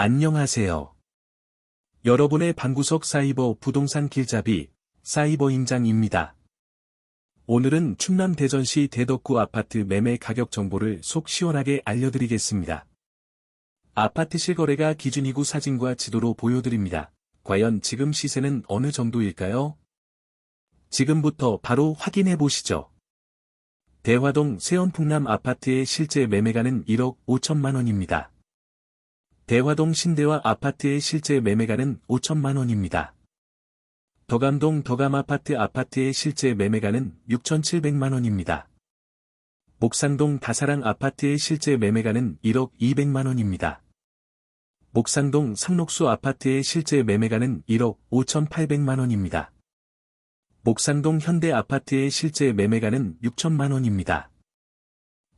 안녕하세요. 여러분의 방구석 사이버 부동산 길잡이 사이버 임장입니다. 오늘은 충남 대전시 대덕구 아파트 매매 가격 정보를 속 시원하게 알려드리겠습니다. 아파트 실거래가 기준이구 사진과 지도로 보여드립니다. 과연 지금 시세는 어느 정도일까요? 지금부터 바로 확인해 보시죠. 대화동 세원풍남 아파트의 실제 매매가는 1억 5천만 원입니다. 대화동 신대와 아파트의 실제 매매가는 5천만 원입니다. 덕암동 덕암아파트 아파트의 실제 매매가는 6,700만 원입니다. 목상동 다사랑 아파트의 실제 매매가는 1억 200만 원입니다. 목상동 상록수 아파트의 실제 매매가는 1억 5,800만 원입니다. 목상동 현대 아파트의 실제 매매가는 6천만 원입니다.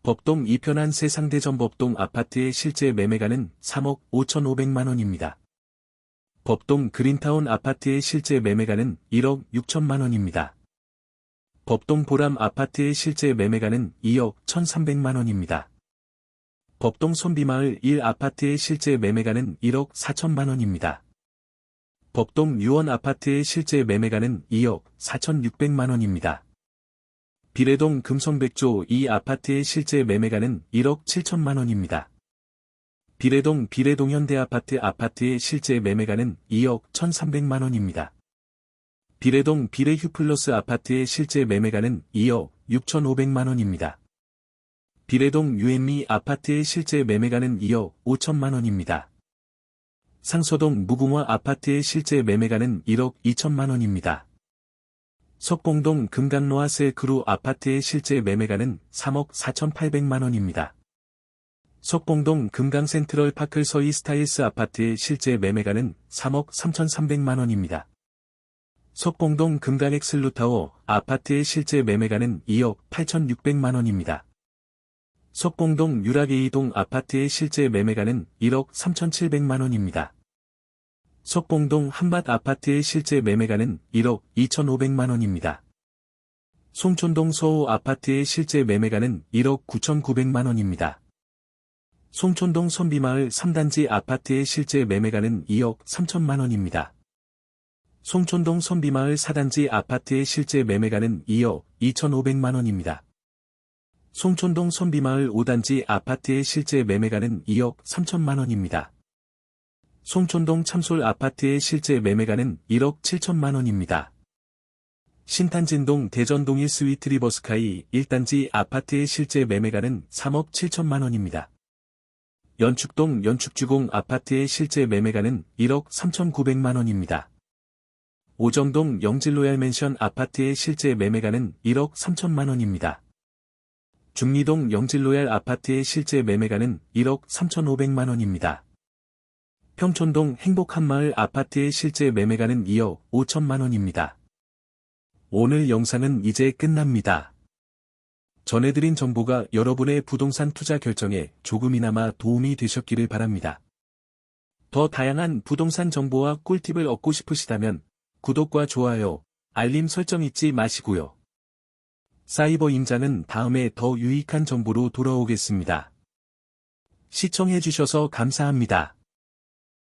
법동 이편한 세상대전 법동 아파트의 실제 매매가는 3억 5,500만 원입니다. 법동 그린타운 아파트의 실제 매매가는 1억 6천만 원입니다. 법동 보람 아파트의 실제 매매가는 2억 1,300만 원입니다. 법동 손비마을 1 아파트의 실제 매매가는 1억 4천만 원입니다. 법동 유원 아파트의 실제 매매가는 2억 4,600만 원입니다. 비례동 금성백조 2 아파트의 실제 매매가는 1억 7천만 원입니다. 비례동 비례동 현대 아파트 아파트의 실제 매매가는 2억 1,300만 원입니다. 비례동 비례휴플러스 아파트의 실제 매매가는 2억 6,500만 원입니다. 비례동 유엔미 아파트의 실제 매매가는 2억 5천만 원입니다. 상서동 무궁화 아파트의 실제 매매가는 1억 2천만 원입니다. 석봉동 금강로아세 그루 아파트의 실제 매매가는 3억 4,800만 원입니다. 석봉동 금강센트럴 파클 서이 스타일스 아파트의 실제 매매가는 3억 3,300만 원입니다. 석봉동 금강엑슬루타워 아파트의 실제 매매가는 2억 8,600만 원입니다. 석봉동 유라게이동 아파트의 실제 매매가는 1억 3,700만 원입니다. 석봉동 한밭 아파트의 실제 매매가는 1억 2,500만 원입니다. 송촌동 서호 아파트의 실제 매매가는 1억 9,900만 원입니다. 송촌동 선비마을 3단지 아파트의 실제 매매가는 2억 3천만 원입니다. 송촌동 선비마을 4단지 아파트의 실제 매매가는 2억 2,500만 원입니다. 송촌동 선비마을 5단지 아파트의 실제 매매가는 2억 3천만 원입니다. 송촌동 참솔 아파트의 실제 매매가는 1억 7천만 원입니다. 신탄진동 대전 동일 스위트 리버스카이 1단지 아파트의 실제 매매가는 3억 7천만 원입니다. 연축동 연축주공 아파트의 실제 매매가는 1억 3,900만 원입니다. 오정동 영질로얄 맨션 아파트의 실제 매매가는 1억 3천만 원입니다. 중리동 영질로얄 아파트의 실제 매매가는 1억 3,500만 원입니다. 평촌동 행복한마을 아파트의 실제 매매가는 2억 5천만 원입니다. 오늘 영상은 이제 끝납니다. 전해드린 정보가 여러분의 부동산 투자 결정에 조금이나마 도움이 되셨기를 바랍니다. 더 다양한 부동산 정보와 꿀팁을 얻고 싶으시다면 구독과 좋아요, 알림 설정 잊지 마시고요. 사이버 임자는 다음에 더 유익한 정보로 돌아오겠습니다. 시청해주셔서 감사합니다.